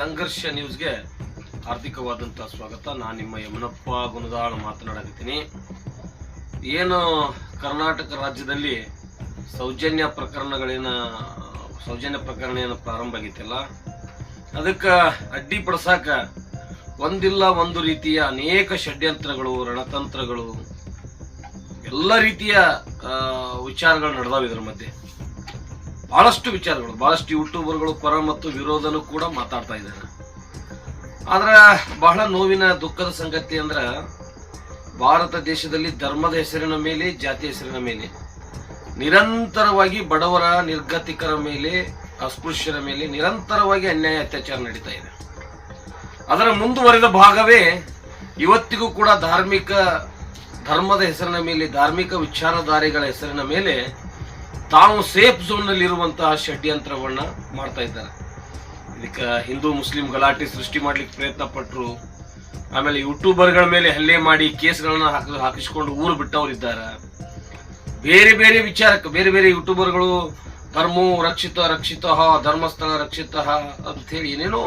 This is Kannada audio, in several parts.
ಸಂಘರ್ಷ ನ್ಯೂಸ್ಗೆ ಹಾರ್ದಿಕವಾದಂಥ ಸ್ವಾಗತ. ನಾನು ನಿಮ್ಮ ಯಮನಪ್ಪ ಗುಣದಾಳ್ ಮಾತನಾಡಕತ್ತೀನಿ. ಏನು ಕರ್ನಾಟಕ ರಾಜ್ಯದಲ್ಲಿ ಸೌಜನ್ಯ ಪ್ರಕರಣಗಳೇನ, ಸೌಜನ್ಯ ಪ್ರಕರಣ ಏನು ಪ್ರಾರಂಭ ಆಗೈತಿಲ್ಲ ಅದಕ್ಕೆ ಅಡ್ಡಿಪಡಿಸಾಕ ಒಂದಿಲ್ಲ ಒಂದು ರೀತಿಯ ಅನೇಕ ಷಡ್ಯಂತ್ರಗಳು, ರಣತಂತ್ರಗಳು, ಎಲ್ಲ ರೀತಿಯ ವಿಚಾರಗಳು ನಡೆದಾವ ಇದ್ರ ಮಧ್ಯೆ. ಬಹಳಷ್ಟು ವಿಚಾರಗಳು, ಬಹಳಷ್ಟು ಯೂಟ್ಯೂಬರ್ಗಳು ಪರ ಮತ್ತು ವಿರೋಧನೂ ಕೂಡ ಮಾತಾಡ್ತಾ ಇದ್ದಾರೆ. ಆದ್ರ ಬಹಳ ನೋವಿನ ದುಃಖದ ಸಂಗತಿ ಅಂದ್ರ ಭಾರತ ದೇಶದಲ್ಲಿ ಧರ್ಮದ ಹೆಸರಿನ ಮೇಲೆ, ಜಾತಿ ಹೆಸರಿನ ಮೇಲೆ, ನಿರಂತರವಾಗಿ ಬಡವರ ನಿರ್ಗತಿಕರ ಮೇಲೆ, ಅಸ್ಪೃಶ್ಯರ ಮೇಲೆ ನಿರಂತರವಾಗಿ ಅನ್ಯಾಯ ಅತ್ಯಾಚಾರ ನಡೀತಾ ಇದೆ. ಅದರ ಮುಂದುವರಿದ ಭಾಗವೇ ಇವತ್ತಿಗೂ ಕೂಡ ಧಾರ್ಮಿಕ ಧರ್ಮದ ಹೆಸರಿನ ಮೇಲೆ, ಧಾರ್ಮಿಕ ವಿಚಾರಧಾರಿಗಳ ಹೆಸರಿನ ಮೇಲೆ ತಾವು ಸೇಫ್ ಝೋನ್ನಲ್ಲಿ ಇರುವಂತಹ ಷಡ್ಯಂತ್ರವನ್ನ ಮಾಡ್ತಾ ಇದ್ದಾರೆ. ಇದಕ್ಕೆ ಹಿಂದೂ ಮುಸ್ಲಿಂ ಗಲಾಟೆ ಸೃಷ್ಟಿ ಮಾಡ್ಲಿಕ್ಕೆ ಪ್ರಯತ್ನ ಪಟ್ಟರು ಆಮೇಲೆ ಯೂಟ್ಯೂಬರ್ಗಳ ಮೇಲೆ ಹಲ್ಲೆ ಮಾಡಿ ಕೇಸ್ಗಳನ್ನ ಹಾಕಲು ಹಾಕಿಸ್ಕೊಂಡು ಊರು ಬಿಟ್ಟವ್ರು ಇದ್ದಾರೆ. ಬೇರೆ ಬೇರೆ ವಿಚಾರಕ್ಕೆ, ಬೇರೆ ಬೇರೆ ಯೂಟ್ಯೂಬರ್ಗಳು ಧರ್ಮವು ರಕ್ಷಿತ ರಕ್ಷಿತ, ಧರ್ಮಸ್ಥಳ ರಕ್ಷಿತ, ಅಂತ ಹೇಳಿ ಏನೇನೋ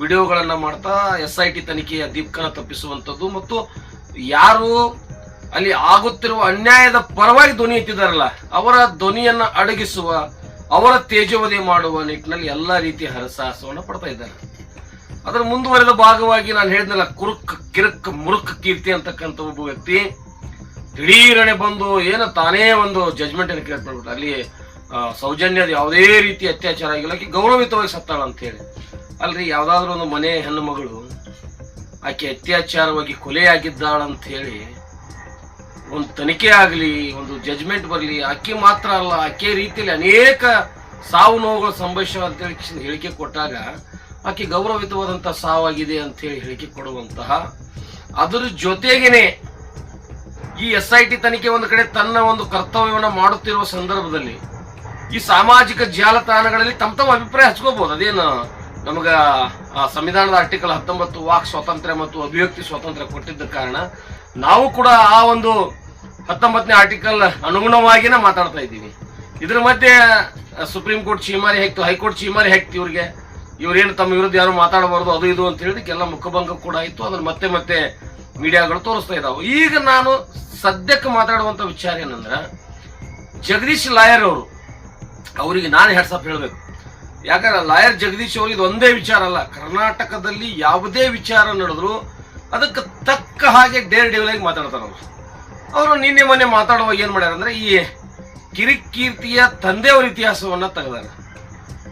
ವಿಡಿಯೋಗಳನ್ನ ಮಾಡ್ತಾ ಎಸ್ ಐ ಟಿ ತನಿಖೆಯ ದೀಪಕನ ತಪ್ಪಿಸುವಂತದ್ದು ಮತ್ತು ಯಾರು ಅಲ್ಲಿ ಆಗುತ್ತಿರುವ ಅನ್ಯಾಯದ ಪರವಾಗಿ ಧ್ವನಿ ಎತ್ತಿದಾರಲ್ಲ ಅವರ ಧ್ವನಿಯನ್ನ ಅಡಗಿಸುವ, ಅವರ ತೇಜವದಿ ಮಾಡುವ ನಿಟ್ಟಿನಲ್ಲಿ ಎಲ್ಲಾ ರೀತಿಯ ಹರಸಾಹಸವನ್ನು ಪಡ್ತಾ ಇದ್ದಾರೆ. ಅದರ ಮುಂದುವರೆದ ಭಾಗವಾಗಿ ನಾನು ಹೇಳಿದ್ನಲ್ಲ, ಕುರುಕ್, ಕಿರುಕ್, ಮುರುಕ್ ಕೀರ್ತಿ ಅಂತಕ್ಕಂಥ ಒಬ್ಬ ವ್ಯಕ್ತಿ ದಿಢೀರನೆ ಬಂದು ಏನೋ ತಾನೇ ಒಂದು ಜಜ್ಮೆಂಟ್ ಅನ್ನು ಕ್ರಿಯೇಟ್ ಮಾಡ್ಬಿಟ್ಟು ಅಲ್ಲಿ ಸೌಜನ್ಯದ ಯಾವುದೇ ರೀತಿ ಅತ್ಯಾಚಾರ ಆಗಿಲ್ಲ, ಆಕೆ ಗೌರವಿತವಾಗಿ ಸತ್ತಾಳ ಅಂತ ಹೇಳಿ. ಅಲ್ರಿ, ಯಾವ್ದಾದ್ರು ಒಂದು ಮನೆ ಹೆಣ್ಣು ಮಗಳು ಆಕೆ ಅತ್ಯಾಚಾರವಾಗಿ ಕೊಲೆಯಾಗಿದ್ದಾಳಂತ ಹೇಳಿ ಒಂದು ತನಿಖೆ ಆಗಲಿ, ಒಂದು ಜಜ್ಮೆಂಟ್ ಬರಲಿ, ಆಕೆ ಮಾತ್ರ ಅಲ್ಲ, ಆಕೆ ರೀತಿಯಲ್ಲಿ ಅನೇಕ ಸಾವು ನೋವುಗಳು ಸಂಭವಿಸುವ ಅಂತ ಹೇಳಿ ಹೇಳಿಕೆ ಕೊಟ್ಟಾಗ, ಆಕೆ ಗೌರವಿತವಾದಂತಹ ಸಾವಾಗಿದೆ ಅಂತ ಹೇಳಿ ಹೇಳಿಕೆ ಕೊಡುವಂತಹ ಅದರ ಜೊತೆಗೇನೆ ಈ ಎಸ್ ಐ ಟಿ ತನಿಖೆ ಒಂದು ಕಡೆ ತನ್ನ ಒಂದು ಕರ್ತವ್ಯವನ್ನು ಮಾಡುತ್ತಿರುವ ಸಂದರ್ಭದಲ್ಲಿ ಈ ಸಾಮಾಜಿಕ ಜಾಲತಾಣಗಳಲ್ಲಿ ತಮ್ಮ ತಮ್ಮ ಅಭಿಪ್ರಾಯ ಹಚ್ಕೋಬಹುದು. ಅದೇನು ನಮಗ ಸಂವಿಧಾನದ ಆರ್ಟಿಕಲ್ ಹತ್ತೊಂಬತ್ತು ವಾಕ್ ಸ್ವಾತಂತ್ರ್ಯ ಮತ್ತು ಅಭಿವ್ಯಕ್ತಿ ಸ್ವಾತಂತ್ರ್ಯ ಕೊಟ್ಟಿದ್ದ ಕಾರಣ, ನಾವು ಕೂಡ ಆ ಒಂದು ಹತ್ತೊಂಬತ್ತನೇ ಆರ್ಟಿಕಲ್ ಅನುಗುಣವಾಗಿನ ಮಾತಾಡ್ತಾ ಇದ್ದೀವಿ ಇದ್ರ ಮಧ್ಯೆ ಸುಪ್ರೀಂ ಕೋರ್ಟ್ ಚೀಮಾರಿ ಹೆಕ್ತು ಹೈಕೋರ್ಟ್ ಚೀಮಾರಿ ಹೆಕ್ತು ಇವ್ರಿಗೆ. ಇವ್ರೇನು ತಮ್ಮ ವಿರುದ್ಧ ಯಾರು ಮಾತಾಡಬಾರ್ದು, ಅದು ಇದು ಅಂತ ಹೇಳಿದಕ್ಕೆಲ್ಲ ಮುಖಭಂಗ ಕೂಡ ಇತ್ತು. ಅದನ್ನು ಮತ್ತೆ ಮತ್ತೆ ಮೀಡಿಯಾಗಳು ತೋರಿಸ್ತಾ ಇದಾವೆ. ಈಗ ನಾನು ಸದ್ಯಕ್ಕೆ ಮಾತಾಡುವಂತ ವಿಚಾರ ಏನಂದ್ರೆ, ಜಗದೀಶ್ ಲಾಯರ್ ಅವರು, ಅವರಿಗೆ ನಾನು ಹೆಡ್ಸಪ್ ಹೇಳಬೇಕು. ಯಾಕಂದ್ರೆ ಲಾಯರ್ ಜಗದೀಶ್ ಅವರು ಇದು ಒಂದೇ ವಿಚಾರ ಅಲ್ಲ. ಕರ್ನಾಟಕದಲ್ಲಿ ಯಾವುದೇ ವಿಚಾರ ನಡೆದ್ರು ಅದಕ್ಕೆ ತಕ್ಕ ಹಾಗೆ ಡೇರ್ ಡೇವಲಾಗಿ ಮಾತಾಡ್ತಾರೆ ಅವರು. ಅವರು ನಿನ್ನೆ ಮೊನ್ನೆ ಮಾತಾಡುವಾಗ ಏನ್ ಮಾಡ್ಯಾರ ಅಂದ್ರೆ, ಈ ಕಿರಿಕೀರ್ತಿಯ ತಂದೆಯವರ ಇತಿಹಾಸವನ್ನ ತೆಗೆದಾರ.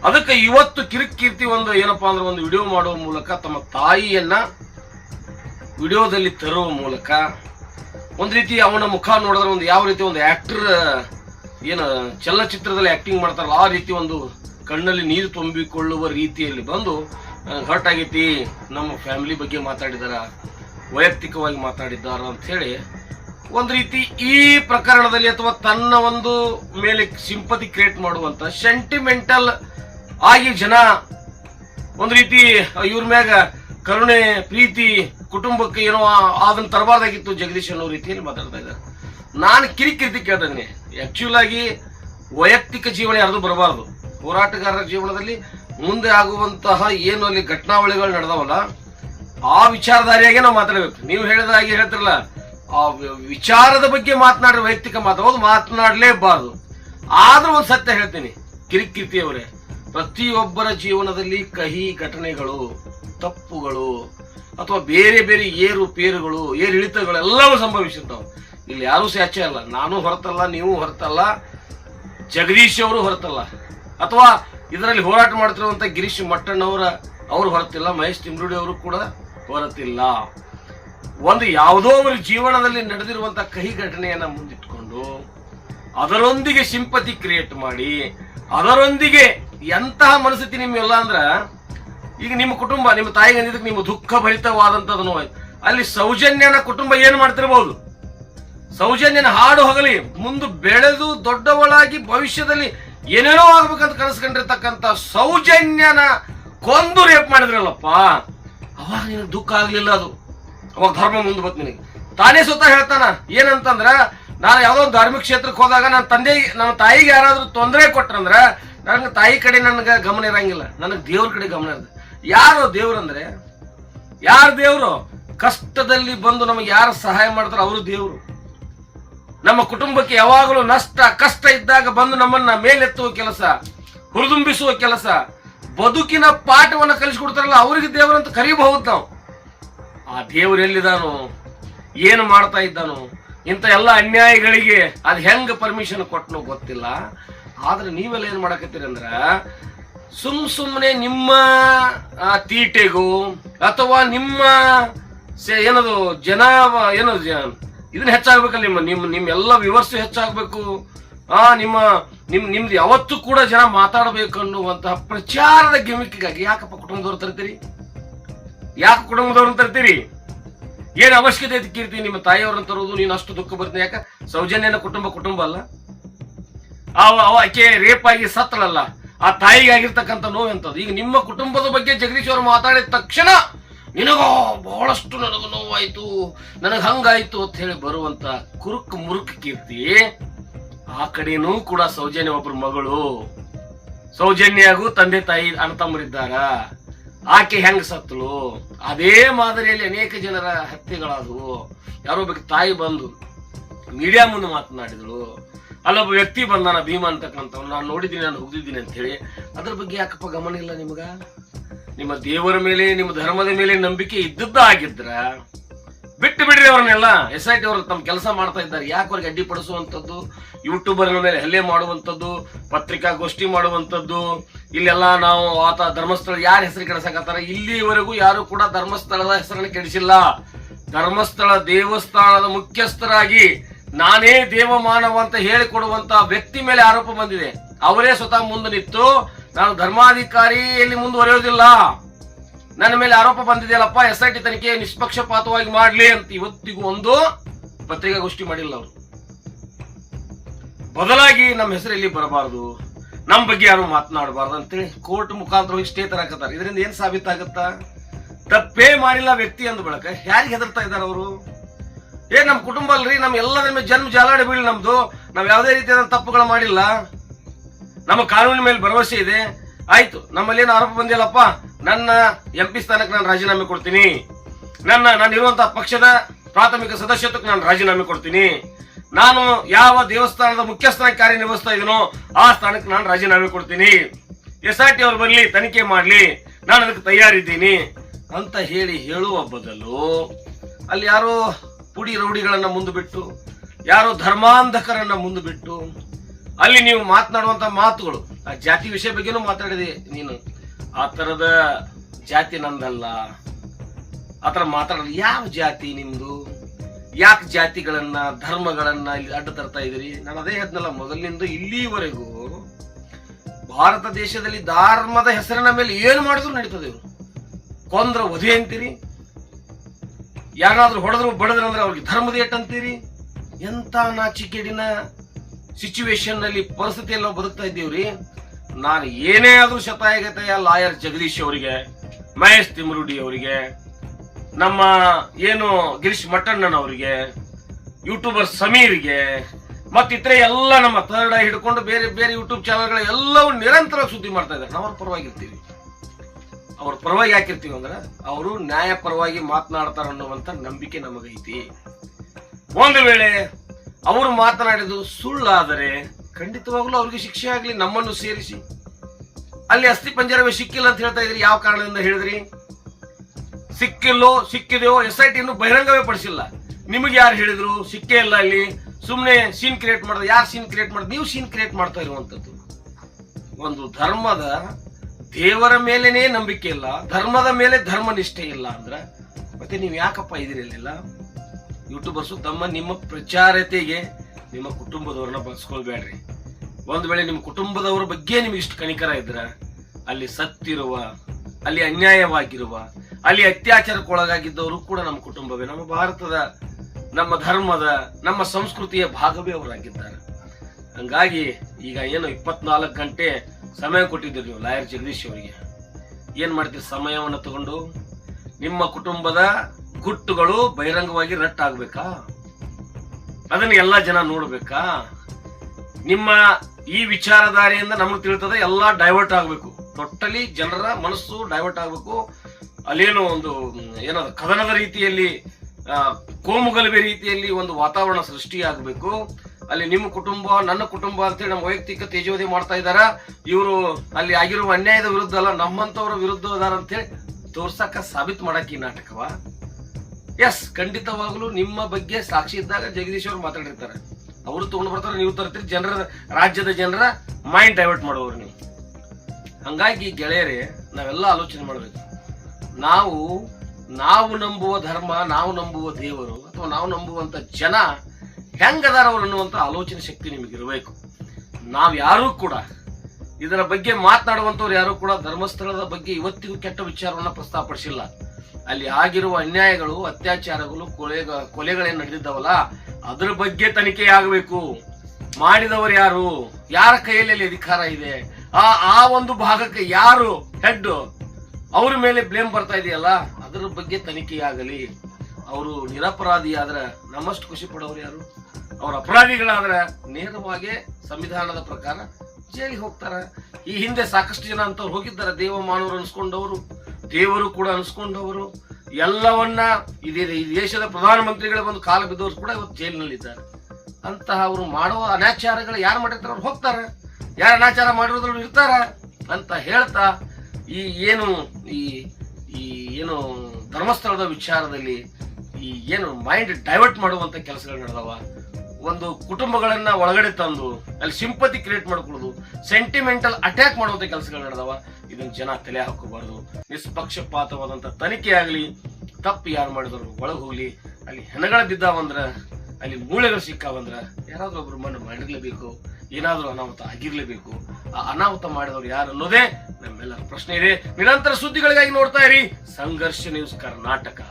ಅದಕ್ಕೆ ಇವತ್ತು ಕಿರಿಕೀರ್ತಿ ಒಂದು ಏನಪ್ಪಾ ಅಂದ್ರೆ ಒಂದು ವಿಡಿಯೋ ಮಾಡುವ ಮೂಲಕ ತಮ್ಮ ತಾಯಿಯನ್ನ ವಿಡಿಯೋದಲ್ಲಿ ತರುವ ಮೂಲಕ ಒಂದ್ ರೀತಿ ಅವನ ಮುಖ ನೋಡಿದ್ರೆ ಒಂದು ಯಾವ ರೀತಿ ಒಂದು ಆಕ್ಟರ್ ಏನು ಚಲನಚಿತ್ರದಲ್ಲಿ ಆಕ್ಟಿಂಗ್ ಮಾಡ್ತಾರಲ್ಲ, ಆ ರೀತಿ ಒಂದು ಕಣ್ಣಲ್ಲಿ ನೀರು ತುಂಬಿಕೊಳ್ಳುವ ರೀತಿಯಲ್ಲಿ ಬಂದು ಹರ್ಟ್ ಆಗೈತಿ, ನಮ್ಮ ಫ್ಯಾಮಿಲಿ ಬಗ್ಗೆ ಮಾತಾಡಿದಾರ, ವೈಯಕ್ತಿಕವಾಗಿ ಮಾತಾಡಿದ್ದಾರ ಅಂತ ಹೇಳಿ ಒಂದು ರೀತಿ ಈ ಪ್ರಕರಣದಲ್ಲಿ ಅಥವಾ ತನ್ನ ಒಂದು ಮೇಲೆ ಸಿಂಪತಿ ಕ್ರಿಯೇಟ್ ಮಾಡುವಂತ ಸೆಂಟಿಮೆಂಟಲ್ ಆಗಿ ಜನ ಒಂದು ರೀತಿ, ಇವ್ರ ಮ್ಯಾಗ ಕರುಣೆ, ಪ್ರೀತಿ, ಕುಟುಂಬಕ್ಕೆ ಏನೋ ಅದನ್ನ ತರಬಾರ್ದಾಗಿತ್ತು ಜಗದೀಶ್ ಅನ್ನೋ ರೀತಿಯಲ್ಲಿ ಮಾತಾಡ್ತಾ ಇದ್ದಾರೆ. ನಾನು ಕಿರಿಕಿರಿ ಕೇಳ್ತೇನೆ. ಆಕ್ಚುಲ್ ಆಗಿ ವೈಯಕ್ತಿಕ ಜೀವನ ಯಾರ್ದು ಬರಬಾರದು. ಹೋರಾಟಗಾರರ ಜೀವನದಲ್ಲಿ ಮುಂದೆ ಆಗುವಂತಹ ಏನು ಅಲ್ಲಿ ಘಟನಾವಳಿಗಳು ನಡೆದವಲ್ಲ, ಆ ವಿಚಾರಧಾರಿಯಾಗೆ ನಾವು ಮಾತಾಡಬೇಕು. ನೀವು ಹೇಳಿದ ಹಾಗೆ ಹೇಳ್ತಿರಲ್ಲ ಆ ವಿಚಾರದ ಬಗ್ಗೆ ಮಾತನಾಡಿದ ವೈಯಕ್ತಿಕ ಮಾತು, ಹೌದು, ಮಾತನಾಡಲೇಬಾರದು. ಆದ್ರೂ ಒಂದು ಸತ್ಯ ಹೇಳ್ತೀನಿ. ಕಿರಿಕಿರ್ತಿಯವರೇ, ಪ್ರತಿಯೊಬ್ಬರ ಜೀವನದಲ್ಲಿ ಕಹಿ ಘಟನೆಗಳು, ತಪ್ಪುಗಳು, ಅಥವಾ ಬೇರೆ ಬೇರೆ ಏರು ಪೇರುಗಳು, ಏರಿಳಿತಗಳೆಲ್ಲವೂ ಸಂಭವಿಸಿರ್ತಾವೆ. ಇಲ್ಲಿ ಯಾರೂ ಸ್ಯಾಚೆ ಅಲ್ಲ. ನಾನು ಹೊರತಲ್ಲ, ನೀವು ಹೊರತಲ್ಲ, ಜಗದೀಶ್ ಅವರು ಹೊರತಲ್ಲ. ಅಥವಾ ಇದರಲ್ಲಿ ಹೋರಾಟ ಮಾಡ್ತಿರುವಂತ ಗಿರೀಶ್ ಮಟ್ಟಣ್ಣವರ, ಅವರು ಹೊರತಿಲ್ಲ. ಮಹೇಶ್ ತಿಮ್ರುಡಿ ಅವರು ಕೂಡ ಹೊರತಿಲ್ಲ. ಒಂದು ಯಾವುದೋ ಅವರ ಜೀವನದಲ್ಲಿ ನಡೆದಿರುವಂತಹ ಕಹಿ ಘಟನೆಯನ್ನ ಮುಂದಿಟ್ಕೊಂಡು, ಅದರೊಂದಿಗೆ ಸಿಂಪತಿ ಕ್ರಿಯೇಟ್ ಮಾಡಿ, ಅದರೊಂದಿಗೆ ಎಂತಹ ಮನಸ್ಥಿತಿ ನಿಮ್ಗೆಲ್ಲ ಅಂದ್ರ, ಈಗ ನಿಮ್ಮ ಕುಟುಂಬ, ನಿಮ್ಮ ತಾಯಿಗೆ ಅಂದಿದ್ದಕ್ಕೆ ನಿಮ್ಮ ದುಃಖ ಭರಿತವಾದಂತದ್ದು ನೋವು. ಅಲ್ಲಿ ಸೌಜನ್ಯನ ಕುಟುಂಬ ಏನ್ ಮಾಡ್ತಿರ್ಬೋದು? ಸೌಜನ್ಯನ ಹಾಡು ಹೋಗಲಿ, ಮುಂದೆ ಬೆಳೆದು ದೊಡ್ಡವಳಾಗಿ ಭವಿಷ್ಯದಲ್ಲಿ ಏನೇನೋ ಆಗ್ಬೇಕಂತ ಕನಸ್ಕೊಂಡಿರ್ತಕ್ಕಂಥ ಸೌಜನ್ಯನ ಕೊಂದು ರೇಪ್ ಮಾಡಿದ್ರಲ್ಲಪ್ಪ, ಅವಾಗ ನಿನಗೆ ದುಃಖ ಆಗ್ಲಿಲ್ಲ ಅದು. ಅವಾಗ ಧರ್ಮ ಮುಂದೆ ಬಂತು ನಿನಗೆ. ತಾನೇ ಸ್ವತಃ ಹೇಳ್ತಾನ, ಏನಂತಂದ್ರ, ನಾನು ಯಾವುದೋ ಒಂದು ಧಾರ್ಮಿಕ ಕ್ಷೇತ್ರಕ್ಕೆ ಹೋದಾಗ ನನ್ನ ತಂದೆ, ನನ್ನ ತಾಯಿಗೆ ಯಾರಾದ್ರೂ ತೊಂದರೆ ಕೊಟ್ರಂದ್ರ ನನಗೆ ತಾಯಿ ಕಡೆ ನನಗೆ ಗಮನ ಇರಂಗಿಲ್ಲ. ನನಗೆ ದೇವ್ರ ಕಡೆ ಗಮನ ಇರ್ತದೆ ಯಾರು ದೇವ್ರಂದ್ರೆ ಯಾರು ದೇವರು? ಕಷ್ಟದಲ್ಲಿ ಬಂದು ನಮಗೆ ಯಾರು ಸಹಾಯ ಮಾಡ್ತಾರೋ ಅವರು ದೇವರು. ನಮ್ಮ ಕುಟುಂಬಕ್ಕೆ ಯಾವಾಗಲೂ ನಷ್ಟ, ಕಷ್ಟ ಇದ್ದಾಗ ಬಂದು ನಮ್ಮನ್ನ ಮೇಲೆತ್ತುವ ಕೆಲಸ, ಹುರಿದುಂಬಿಸುವ ಕೆಲಸ, ಬದುಕಿನ ಪಾಠವನ್ನ ಕಲಿಸ್ಕೊಡ್ತಾರಲ್ಲ, ಅವರಿಗೆ ದೇವರಂತ ಕರೀಬಹುದು ನಾವು. ಆ ದೇವ್ರು ಎಲ್ಲಿದ್ದಾನು ಏನು ಮಾಡ್ತಾ ಇದ್ದಾನು? ಇಂಥ ಎಲ್ಲ ಅನ್ಯಾಯಗಳಿಗೆ ಅದು ಹೆಂಗ ಪರ್ಮಿಷನ್ ಕೊಟ್ಟನು ಗೊತ್ತಿಲ್ಲ. ಆದ್ರೆ ನೀವೆಲ್ಲ ಏನ್ ಮಾಡಕತ್ತೀರಿ ಅಂದ್ರ, ಸುಮ್ ಸುಮ್ಮನೆ ನಿಮ್ಮ ತೀಟೆಗೂ ಅಥವಾ ನಿಮ್ಮ ಏನದು ಜನ ಏನದು ಇದನ್ನ ಹೆಚ್ಚಾಗ್ಬೇಕಲ್ಲ ನಿಮ್ಮ ನಿಮ್ಮ ನಿಮ್ಮ ಎಲ್ಲ ವಿವರ್ಸು ಹೆಚ್ಚಾಗಬೇಕು. ಆ, ನಿಮ್ಮ, ನಿಮ್, ನಿಮ್ದು ಯಾವತ್ತೂ ಕೂಡ ಜನ ಮಾತಾಡಬೇಕು ಅನ್ನುವಂತಹ ಪ್ರಚಾರದ ಗಿಮಿಕ್ಗಾಗಿ ಯಾಕಪ್ಪ ಕುಟುಂಬದವ್ರು ತರ್ತೀರಿ? ಯಾಕೆ ಕುಟುಂಬದವ್ರನ್ನ ತರ್ತೀರಿ? ಏನ್ ಅವಶ್ಯಕತೆ ಐತಿ ಕೀರ್ತಿ ನಿಮ್ಮ ತಾಯಿಯವ್ರನ್ನ ತರೋದು? ನೀನು ಅಷ್ಟು ದುಃಖ ಬರ್ತೀನಿ ಯಾಕೆ? ಸೌಜನ್ಯನ ಕುಟುಂಬ ಕುಟುಂಬ ಅಲ್ಲ. ಅವ ಆಕೆ ರೇಪ್ ಆಗಿ ಸತ್ತಳಲ್ಲ. ಆ ತಾಯಿಗಾಗಿರ್ತಕ್ಕಂಥ ನೋವು ಎಂತದ್ದು ಈಗ ನಿಮ್ಮ ಕುಟುಂಬದ ಬಗ್ಗೆ ಜಗದೀಶ್ ಅವರು ಮಾತಾಡಿದ ತಕ್ಷಣ ನಿನಗೋ ಬಹಳಷ್ಟು ನನಗೆ ನೋವಾಯ್ತು. ನನಗೆ ಹಂಗಾಯ್ತು ಅಂತ ಹೇಳಿ ಬರುವಂತ ಕುರುಕ್ ಮುರುಕ್ ಕೀರ್ತಿ ಆ ಕಡೆನೂ ಕೂಡ ಸೌಜನ್ಯ ಒಬ್ಬರ ಮಗಳು. ಸೌಜನ್ಯಾಗೂ ತಂದೆ ತಾಯಿ ಅಣ್ಣ ತಮ್ಮರಿದ್ದಾರ? ಆಕೆ ಹೆಂಗ ಸತ್ತಳು? ಅದೇ ಮಾದರಿಯಲ್ಲಿ ಅನೇಕ ಜನರ ಹತ್ಯೆಗಳಾದವು. ಯಾರೋ ಒಬ್ಬ ತಾಯಿ ಬಂದು ಮೀಡಿಯಾ ಮುಂದೆ ಮಾತನಾಡಿದಳು. ಅಲ್ಲೊಬ್ಬ ವ್ಯಕ್ತಿ ಬಂದಾನ ಭೀಮ ಅಂತಕ್ಕಂಥವ್ನು. ನಾನು ನೋಡಿದ್ದೀನಿ, ನಾನು ಹೋಗಿದ್ದೀನಿ ಅಂತ ಹೇಳಿ ಅದ್ರ ಬಗ್ಗೆ ಯಾಕಪ್ಪ ಗಮನ ಇಲ್ಲ ನಿಮ್ಗ? ನಿಮ್ಮ ದೇವರ ಮೇಲೆ, ನಿಮ್ಮ ಧರ್ಮದ ಮೇಲೆ ನಂಬಿಕೆ ಇದ್ದದ್ದ ಆಗಿದ್ರ ಬಿಟ್ಟು ಬಿಡ್ರಿ ಅವ್ರನ್ನೆಲ್ಲ. ಎಸ್ ಐ ಟಿ ಅವರು ತಮ್ಮ ಕೆಲಸ ಮಾಡ್ತಾ ಇದ್ದಾರೆ. ಯಾಕೆ ಅವ್ರಿಗೆ ಅಡ್ಡಿಪಡಿಸುವಂಥದ್ದು ಯೂಟ್ಯೂಬರ್ನ ಮೇಲೆ ಹಲ್ಲೆ ಮಾಡುವಂಥದ್ದು, ಪತ್ರಿಕಾಗೋಷ್ಠಿ ಮಾಡುವಂಥದ್ದು, ಇಲ್ಲೆಲ್ಲ ನಾವು ಆತ ಧರ್ಮಸ್ಥಳ ಯಾರ ಹೆಸರು ಕೆಡಿಸಕತ್ತಾರ? ಇಲ್ಲಿವರೆಗೂ ಯಾರು ಕೂಡ ಧರ್ಮಸ್ಥಳದ ಹೆಸರನ್ನು ಕೆಡಿಸಿಲ್ಲ. ಧರ್ಮಸ್ಥಳ ದೇವಸ್ಥಾನದ ಮುಖ್ಯಸ್ಥರಾಗಿ ನಾನೇ ದೇವಮಾನವ ಅಂತ ಹೇಳಿಕೊಡುವಂತ ವ್ಯಕ್ತಿ ಮೇಲೆ ಆರೋಪ ಬಂದಿದೆ. ಅವರೇ ಸ್ವತಃ ಮುಂದೆ ನಿಂತು, ನಾನು ಧರ್ಮಾಧಿಕಾರಿಯಲ್ಲಿ ಮುಂದುವರಿಯೋದಿಲ್ಲ ನನ್ನ ಮೇಲೆ ಆರೋಪ ಬಂದಿದೆಯಲ್ಲಪ್ಪ ಎಸ್ ಐ ಟಿ ತನಿಖೆ ನಿಷ್ಪಕ್ಷಪಾತವಾಗಿ ಮಾಡಲಿ ಅಂತ ಇವತ್ತಿಗೂ ಒಂದು ಪತ್ರಿಕಾಗೋಷ್ಠಿ ಮಾಡಿಲ್ಲ ಅವರು. ಬದಲಾಗಿ ನಮ್ಮ ಹೆಸರಲ್ಲಿ ಬರಬಾರದು? ನಮ್ಮ ಬಗ್ಗೆ ಯಾರು ಮಾತನಾಡಬಾರ್ದು ಅಂತೇಳಿ ಕೋರ್ಟ್ ಮುಖಾಂತರ ಹೋಗಿ ಸ್ಟೇ ತರಕತ್ತಾರೆ ಇದರಿಂದ ಏನು ಸಾಬೀತಾಗತ್ತ ತಪ್ಪೇ ಮಾಡಿಲ್ಲ ವ್ಯಕ್ತಿ ಅಂದ ಬಳಕ ಯಾರಿಗೆ ಹೆದರ್ತಾ ಇದ್ದಾರೆ ಅವರು? ಏ, ನಮ್ಮ ಕುಟುಂಬ ಅಲ್ರಿ, ನಮ್ಮ ಎಲ್ಲದ ಮೇಲೆ ಜನ್ಮ ಜಾಲಾಡಿ ಬೀಳಿ ನಮ್ದು. ನಾವು ಯಾವುದೇ ರೀತಿಯಾದ ತಪ್ಪುಗಳು ಮಾಡಿಲ್ಲ. ನಮ್ಮ ಕಾನೂನಿನ ಮೇಲೆ ಭರವಸೆ ಇದೆ. ಆಯ್ತು, ನಮ್ಮಲ್ಲಿ ಏನು ಆರೋಪ ಬಂದಿಲ್ಲಪ್ಪ? ನನ್ನ ಎಂ ಪಿ ಸ್ಥಾನಕ್ಕೆ ನಾನು ರಾಜೀನಾಮೆ ಕೊಡ್ತೀನಿ. ನನ್ನ, ನಾನು ಇರುವಂತಹ ಪಕ್ಷದ ಪ್ರಾಥಮಿಕ ಸದಸ್ಯತ್ವಕ್ಕೆ ನಾನು ರಾಜೀನಾಮೆ ಕೊಡ್ತೀನಿ. ನಾನು ಯಾವ ದೇವಸ್ಥಾನದ ಮುಖ್ಯಸ್ಥಾನಕ್ಕೆ ಕಾರ್ಯನಿರ್ವಹಿಸ್ತಾ ಇದೀನೋ ಆ ಸ್ಥಾನಕ್ಕೆ ನಾನು ರಾಜೀನಾಮೆ ಕೊಡ್ತೀನಿ. ಎಸ್ ಆರ್ ಟಿ ಅವ್ರು ಬರಲಿ ತನಿಖೆ ಮಾಡಲಿ. ನಾನು ಅದಕ್ಕೆ ತಯಾರಿದ್ದೀನಿ. ಅಂತ ಹೇಳಿ ಹೇಳುವ ಬದಲು ಅಲ್ಲಿ ಯಾರೋ ಪುಡಿ ರೌಡಿಗಳನ್ನ ಮುಂದೆ ಬಿಟ್ಟು ಯಾರೋ ಧರ್ಮಾಂಧಕರನ್ನ ಮುಂದೆ ಬಿಟ್ಟು ಅಲ್ಲಿ ನೀವು ಮಾತನಾಡುವಂತ ಮಾತುಗಳು. ಆ ಜಾತಿ ವಿಷಯ ಬಗ್ಗೆನೂ ಮಾತಾಡಿದೆ ನೀನು. ಆ ತರದ ಜಾತಿ ನಂದಲ್ಲ. ಆತರ ಮಾತಾಡೋದು ಯಾವ ಜಾತಿ ನಿಮ್ದು? ಯಾಕೆ ಜಾತಿಗಳನ್ನ, ಧರ್ಮಗಳನ್ನ ಇಲ್ಲಿ ಅಡ್ಡ ತರ್ತಾ ಇದೀರಿ ನಾನು ಅದೇ ಹೇಳ್ದಲ್ಲ ಮೊದಲಿನಿಂದ ಇಲ್ಲಿವರೆಗೂ ಭಾರತ ದೇಶದಲ್ಲಿ ಧರ್ಮದ ಹೆಸರಿನ ಮೇಲೆ ಏನು ಮಾಡಿದ್ರು ನಡೀತದೆ ಕೊಂದ್ರ ವಧೆ ಅಂತೀರಿ? ಯಾರಾದ್ರೂ ಹೊಡೆದ್ರು ಬಡದ್ರು ಅಂದ್ರೆ ಅವ್ರಿಗೆ ಧರ್ಮದ ಏಟಂತೀರಿ ಎಂತ ನಾಚಿಕೆಡಿನ ಸಿಚುವೇಶನ್ನಲ್ಲಿ ಪರಿಸ್ಥಿತಿಯಲ್ಲಿ ನಾವು ಬದುಕ್ತಾ ಇದ್ದೀವ್ರಿ. ನಾನು ಏನೇ ಆದ್ರೂ ಶತಾಯಗತೆಯ ಲಾಯರ್ ಜಗದೀಶ್ ಅವರಿಗೆ, ಮಹೇಶ್ ತಿಮರುಡಿ ಅವರಿಗೆ, ನಮ್ಮ ಏನು ಗಿರೀಶ್ ಮಟ್ಟಣ್ಣನ್ ಅವರಿಗೆ ಯೂಟ್ಯೂಬರ್ ಸಮೀರ್ಗೆ, ಮತ್ತಿತರೆ ಎಲ್ಲ ನಮ್ಮ ಥರ್ಡ್ ಹಿಡ್ಕೊಂಡು ಬೇರೆ ಬೇರೆ ಯೂಟ್ಯೂಬ್ ಚಾನಲ್ಗಳ ಎಲ್ಲವೂ ನಿರಂತರವಾಗಿ ಸುದ್ದಿ ಮಾಡ್ತಾ ಇದ್ದಾರೆ. ನಾವು ಅವ್ರ ಪರವಾಗಿರ್ತೀವಿ ಅವ್ರ ಪರವಾಗಿ ಯಾಕಿರ್ತೀವಿ ಅಂದ್ರೆ, ಅವರು ನ್ಯಾಯ ಪರವಾಗಿ ಮಾತನಾಡ್ತಾರ ಅನ್ನುವಂತ ನಂಬಿಕೆ ನಮಗೈತಿ. ಒಂದು ವೇಳೆ ಅವರು ಮಾತನಾಡಿದ್ದು, ಸುಳ್ಳಾದರೆ ಖಂಡಿತವಾಗ್ಲೂ ಅವ್ರಿಗೆ ಶಿಕ್ಷೆ ಆಗ್ಲಿ, ನಮ್ಮನ್ನು ಸೇರಿಸಿ. ಅಲ್ಲಿ ಅಸ್ಥಿ ಪಂಜರವೇ ಸಿಕ್ಕಿಲ್ಲ ಅಂತ ಹೇಳ್ತಾ ಇದ್ರಿ, ಯಾವ ಕಾರಣದಿಂದ ಹೇಳಿದ್ರಿ? ಸಿಕ್ಕಿಲ್ಲೋ, ಸಿಕ್ಕಿದೆಯೋ ಎಸ್ ಐ ಟಿಯನ್ನು ಬಹಿರಂಗವೇ ಪಡಿಸಿಲ್ಲ. ನಿಮಗೆ ಯಾರು ಹೇಳಿದ್ರು? ಸಿಕ್ಕೇ ಇಲ್ಲ ಇಲ್ಲಿ ಸುಮ್ಮನೆ ಸೀನ್ ಕ್ರಿಯೇಟ್ ಮಾಡಿದ್ರೆ ಯಾರು ಸೀನ್ ಕ್ರಿಯೇಟ್ ಮಾಡಿದ್ರು ನೀವು ಸೀನ್ ಕ್ರಿಯೇಟ್ ಮಾಡ್ತಾ ಇರುವಂತದ್ದು ಒಂದು ಧರ್ಮದ ದೇವರ ಮೇಲೇನೆ ನಂಬಿಕೆ ಇಲ್ಲ, ಧರ್ಮದ ಮೇಲೆ ಧರ್ಮ ನಿಷ್ಠೆ ಇಲ್ಲ ಅಂದ್ರೆ, ಮತ್ತೆ ನೀವು ಯಾಕಪ್ಪ ಇದಿರಲಿಲ್ಲ ಯೂಟ್ಯೂಬರ್ಸು ತಮ್ಮ ನಿಮ್ಮ ಪ್ರಚಾರತೆಗೆ ನಿಮ್ಮ ಕುಟುಂಬದವ್ರನ್ನ ಬಳಸ್ಕೊಳ್ಬೇಡ್ರಿ ಒಂದು ವೇಳೆ ನಿಮ್ಮ ಕುಟುಂಬದವರ ಬಗ್ಗೆ ನಿಮ್ಗೆ ಇಷ್ಟು ಕಣಿಕರ ಇದ್ರ, ಅಲ್ಲಿ ಸತ್ತಿರುವ, ಅಲ್ಲಿ ಅನ್ಯಾಯವಾಗಿರುವ, ಅಲ್ಲಿ ಅತ್ಯಾಚಾರಕ್ಕೊಳಗಾಗಿದ್ದವರು ಕೂಡ ನಮ್ಮ ಕುಟುಂಬವೇ. ನಮ್ಮ ಭಾರತದ, ನಮ್ಮ ಧರ್ಮದ, ನಮ್ಮ ಸಂಸ್ಕೃತಿಯ ಭಾಗವೇ ಅವರಾಗಿದ್ದಾರೆ. ಹಂಗಾಗಿ ಈಗ ಏನು ಇಪ್ಪತ್ನಾಲ್ಕು ಗಂಟೆ ಸಮಯ ಕೊಟ್ಟಿದ್ದೀರಿ ನೀವು, ಲಾಯರ್ ಜಗದೀಶ್ ಅವರಿಗೆ. ಏನ್ ಮಾಡ್ತೀರಿ? ಸಮಯವನ್ನು ತಗೊಂಡು ನಿಮ್ಮ ಕುಟುಂಬದ ಗುಟ್ಟುಗಳು ಬಹಿರಂಗವಾಗಿ ರಟ್ ಆಗ್ಬೇಕಾ? ಅದನ್ನ ಎಲ್ಲಾ ಜನ ನೋಡ್ಬೇಕಾ? ನಿಮ್ಮ ಈ ವಿಚಾರಧಾರೆಯಿಂದ ನಮಗೆ ತಿಳಿತದೆ ಎಲ್ಲ ಡೈವರ್ಟ್ ಆಗಬೇಕು. ಟೋಟಲಿ ಜನರ ಮನಸ್ಸು ಡೈವರ್ಟ್ ಆಗಬೇಕು. ಅಲ್ಲೇನು ಒಂದು ಏನದು ಕದನದ ರೀತಿಯಲ್ಲಿ ಕೋಮುಗಲಭೆ ರೀತಿಯಲ್ಲಿ ಒಂದು ವಾತಾವರಣ ಸೃಷ್ಟಿಯಾಗಬೇಕು. ಅಲ್ಲಿ ನಿಮ್ಮ ಕುಟುಂಬ, ನನ್ನ ಕುಟುಂಬ ಅಂತೇಳಿ ನಮ್ಮ ವೈಯಕ್ತಿಕ ತೇಜೋಧಿ ಮಾಡ್ತಾ ಇದ್ದಾರ. ಇವರು ಅಲ್ಲಿ ಆಗಿರುವ ಅನ್ಯಾಯದ ವಿರುದ್ಧ ಅಲ್ಲ, ನಮ್ಮಂತವರ ವಿರುದ್ಧ ಅದಾರ ಅಂತೇಳಿ ತೋರ್ಸಕ್ಕ ಸಾಬೀತು ಮಾಡಕ್ಕೆ ಈ ನಾಟಕವ? ಎಸ್ ಖಂಡಿತವಾಗ್ಲೂ ನಿಮ್ಮ ಬಗ್ಗೆ ಸಾಕ್ಷಿ ಇದ್ದಾಗ ಜಗದೀಶ್ ಅವರು ಮಾತಾಡಿರ್ತಾರೆ. ಅವರು ತಗೊಂಡು ಬರ್ತಾರೆ, ನೀವು ತರ್ತೀರಿ. ಜನರ, ರಾಜ್ಯದ ಜನರ ಮೈಂಡ್ ಡೈವರ್ಟ್ ಮಾಡೋರು ನೀವು. ಹಂಗಾಗಿ ಗೆಳೆಯರೇ, ನಾವೆಲ್ಲ ಆಲೋಚನೆ ಮಾಡಬೇಕು. ನಾವು ನಾವು ನಂಬುವ ಧರ್ಮ, ನಾವು ನಂಬುವ ದೇವರು ಅಥವಾ ನಾವು ನಂಬುವಂತ ಜನ ಹೆಂಗದಾರ ಅನ್ನುವಂತ ಆಲೋಚನೆ ಶಕ್ತಿ ನಿಮಗಿರಬೇಕು. ನಾವು ಯಾರು ಯಾರೂ ಕೂಡ ಇದರ ಬಗ್ಗೆ ಮಾತನಾಡುವಂತವ್ರು ಯಾರು ಕೂಡ ಧರ್ಮಸ್ಥಳದ ಬಗ್ಗೆ ಇವತ್ತಿಗೂ ಕೆಟ್ಟ ವಿಚಾರವನ್ನ ಪ್ರಸ್ತಾಪಡಿಸಿಲ್ಲ ಅಲ್ಲಿ ಆಗಿರುವ ಅನ್ಯಾಯಗಳು, ಅತ್ಯಾಚಾರಗಳು, ಕೊಲೆ ಕೊಲೆಗಳೇ ನಡೆದಿದ್ದಾವಲ್ಲ, ಅದ್ರ ಬಗ್ಗೆ ತನಿಖೆ ಆಗಬೇಕು ಮಾಡಿದವರು ಯಾರು? ಯಾರ ಕೈಯಲ್ಲಿ ಅಧಿಕಾರ ಇದೆ? ಆ ಆ ಒಂದು ಭಾಗಕ್ಕೆ ಯಾರು ಹೆಡ್? ಅವ್ರ ಮೇಲೆ ಬ್ಲೇಮ್ ಬರ್ತಾ ಇದೆಯಲ್ಲ, ಅದ್ರ ಬಗ್ಗೆ ತನಿಖೆ ಆಗಲಿ ಅವರು ನಿರಪರಾಧಿ ಆದ್ರೆ ನಮ್ಮಷ್ಟು ಖುಷಿ ಪಡೋರು ಯಾರು? ಅವ್ರ ಅಪರಾಧಿಗಳಾದ್ರೆ ನೇರವಾಗಿ ಸಂವಿಧಾನದ ಪ್ರಕಾರ ಜೈಲಿಗೆ ಹೋಗ್ತಾರೆ. ಈ ಹಿಂದೆ ಸಾಕಷ್ಟು ಜನ ಅಂತವ್ರು ಹೋಗಿದ್ದಾರೆ ದೇವ ಮಾನವರು ಅನ್ಸ್ಕೊಂಡವರು. ದೇವರು ಕೂಡ ಅನ್ಸ್ಕೊಂಡವರು. ಎಲ್ಲವನ್ನ ಇದೇ ಈ ದೇಶದ ಪ್ರಧಾನಮಂತ್ರಿಗಳ ಒಂದು ಕಾಲ ಬಿದ್ದವರು ಕೂಡ ಇವತ್ತು ಜೈಲಿನಲ್ಲಿದ್ದಾರೆ. ಅಂತಹ ಅವರು ಮಾಡುವ ಅನಾಚಾರಗಳು ಯಾರು ಮಾಡಿರ್ತಾರೆ ಅವ್ರು ಹೋಗ್ತಾರೆ. ಯಾರು ಅನಾಚಾರ ಮಾಡಿರೋದ್ರಲ್ಲಿ ಇರ್ತಾರ ಅಂತ ಹೇಳ್ತಾ ಈ ಏನು ಈ ಈ ಏನು ಧರ್ಮಸ್ಥಳದ ವಿಚಾರದಲ್ಲಿ ಈ ಏನು ಮೈಂಡ್ ಡೈವರ್ಟ್ ಮಾಡುವಂತ ಕೆಲಸಗಳು ನಡೆದವ. ಒಂದು ಕುಟುಂಬಗಳನ್ನ ಒಳಗಡೆ ತಂದು, ಅಲ್ಲಿ ಸಿಂಪತಿ ಕ್ರಿಯೇಟ್ ಮಾಡ್ಕೊಳ್ಳೋದು ಸೆಂಟಿಮೆಂಟಲ್ ಅಟ್ಯಾಕ್ ಮಾಡುವಂತ ಕೆಲಸಗಳು ನಡೆದವ. ಇದನ್ನ ಜನ ತಲೆ ಹಾಕೋಬಾರ್ದು, ನಿಷ್ಪಕ್ಷಪಾತವಾದಂತ ತನಿಖೆ ಆಗ್ಲಿ, ತಪ್ಪು ಯಾರು ಮಾಡಿದ್ರು ಒಳಗೆ ಹೋಗ್ಲಿ, ಅಲ್ಲಿ ಹೆಣಗಳ ಬಿದ್ದಾವಂದ್ರ ಅಲ್ಲಿ ಮೂಳೆಗಳು ಸಿಕ್ಕಾವಂದ್ರ ಯಾರಾದ್ರೂ ಒಬ್ರು ಮಣ್ಣು ಮಾಡಿರ್ಲೇಬೇಕು, ಏನಾದ್ರೂ ಅನಾಹುತ ಆಗಿರ್ಲೇಬೇಕು, ಆ ಅನಾಹುತ ಮಾಡಿದವರು ಯಾರು ಅನ್ನೋದೇ ನಮ್ಮೆಲ್ಲರ ಪ್ರಶ್ನೆ ಇದೆ. ನಿರಂತರ ಸುದ್ದಿಗಳಿಗಾಗಿ ನೋಡ್ತಾ ಇರಿ, ಸಂಘರ್ಷ ನ್ಯೂಸ್ ಕರ್ನಾಟಕ.